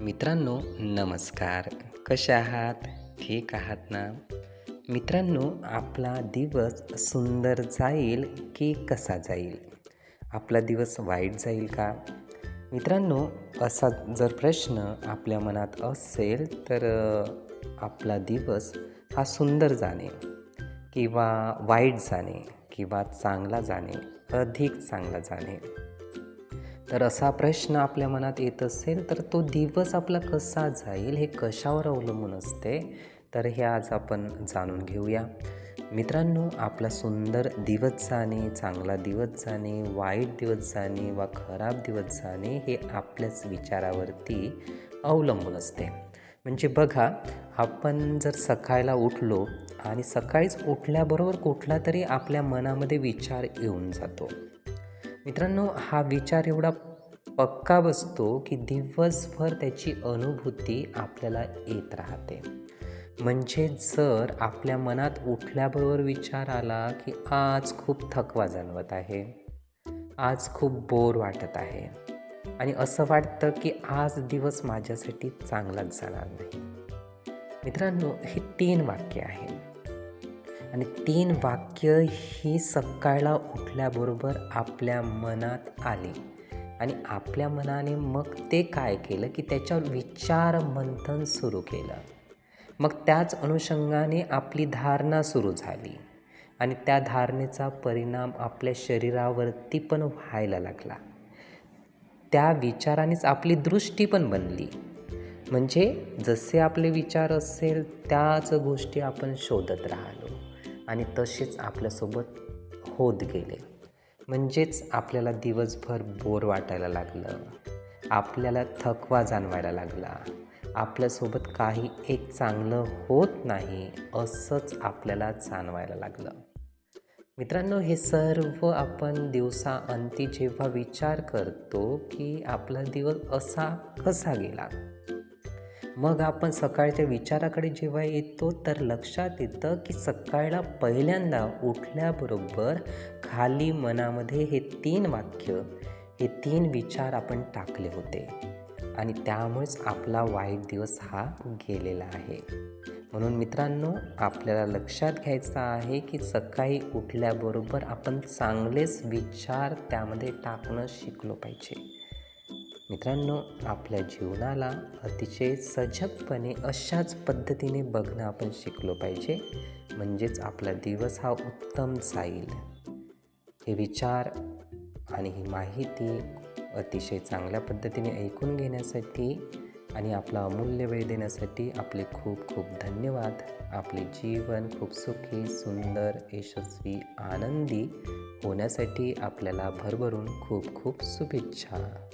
मित्रांनो नमस्कार. कसे आहात? ठीक आहात ना? मित्रांनो आपला दिवस सुंदर जाईल की कसा जाईल? आपला दिवस वाईट जाईल का? मित्रांनो असा जर प्रश्न आपल्या मनात असेल तर आपला दिवस हा सुंदर जाणे किंवा वाईट जाणे किंवा चांगला जाणे अधिक चांगला जाणे. तर असा प्रश्न आपल्या मनात येत असेल तर तो दिवस आपला कसा जाईल हे कशावर अवलंबून असते तर हे आज आपण जाणून घेऊया. मित्रांनो आपला सुंदर दिवस जाणे चांगला दिवस जाणे वाईट दिवस जाणे वा खराब दिवस जाणे हे आपल्याच विचारावरती अवलंबून असते. म्हणजे बघा आपण जर सकाळला उठलो आणि सकाळीच उठल्याबरोबर कुठला तरी आपल्या मनामध्ये विचार येऊन जातो. मित्रांनो हा विचार एवढा पक्का बसतो की दिवसभर त्याची अनुभूती आपल्याला येत राहते. म्हणजे जर आपल्या मनात उठल्याबरोबर विचार आला की आज खूप थकवा जाणवत आहे आज खूप बोर वाटत आहे आणि असं वाटतं की आज दिवस माझ्यासाठी चांगलाच जाणार नाही. मित्रांनो हे तीन वाक्य आहे. आणि तीन वाक्य ही सकाळला उठल्याबरोबर आपल्या मनात आली. आणि आपल्या मनाने मग ते काय केलं की त्याच्यावर विचार मंथन सुरू केलं. मग त्याच अनुषंगाने आपली धारणा सुरू झाली आणि त्या धारणेचा परिणाम आपल्या शरीरावरती पण व्हायला लागला. त्या विचारानेच आपली दृष्टी पण बनली. म्हणजे जसे आपले विचार असेल त्याच गोष्टी आपण शोधत राहिलो आणि तसेच आपल्यासोबत होत गेले. म्हणजेच आपल्याला दिवसभर बोर वाटायला लागलं. आपल्याला थकवा जाणवायला लागला. आपल्यासोबत काही एक चांगलं होत नाही असंच आपल्याला जाणवायला लागलं. मित्रांनो हे सर्व आपण दिवसाअंती जेव्हा विचार करतो की आपला दिवस असा कसा गेला? मग आपण सकाळच्या विचाराकडे जेव्हा येतो तर लक्षात येतं की सकाळला पहिल्यांदा उठल्याबरोबर खाली मनामध्ये हे तीन वाक्य हे तीन विचार आपण टाकले होते. आणि त्यामुळेच आपला वाईट दिवस हा गेलेला आहे. म्हणून मित्रांनो आपल्याला लक्षात घ्यायचं आहे की सकाळी उठल्याबरोबर आपण चांगलेच विचार त्यामध्ये टाकणं शिकलो पाहिजे. मित्रांनो आपल्या जीवनाला अतिशय सजगपणे अशाच पद्धतीने बघणं आपण शिकलो पाहिजे. म्हणजेच आपला दिवस हा उत्तम जाईल. हे विचार आणि ही माहिती अतिशय चांगल्या पद्धतीने ऐकून घेण्यासाठी आणि आपला अमूल्य वेळ देण्यासाठी आपले खूप खूप धन्यवाद. आपले जीवन खूप सुखी सुंदर यशस्वी आनंदी होण्यासाठी आपल्याला भरभरून खूप खूप शुभेच्छा.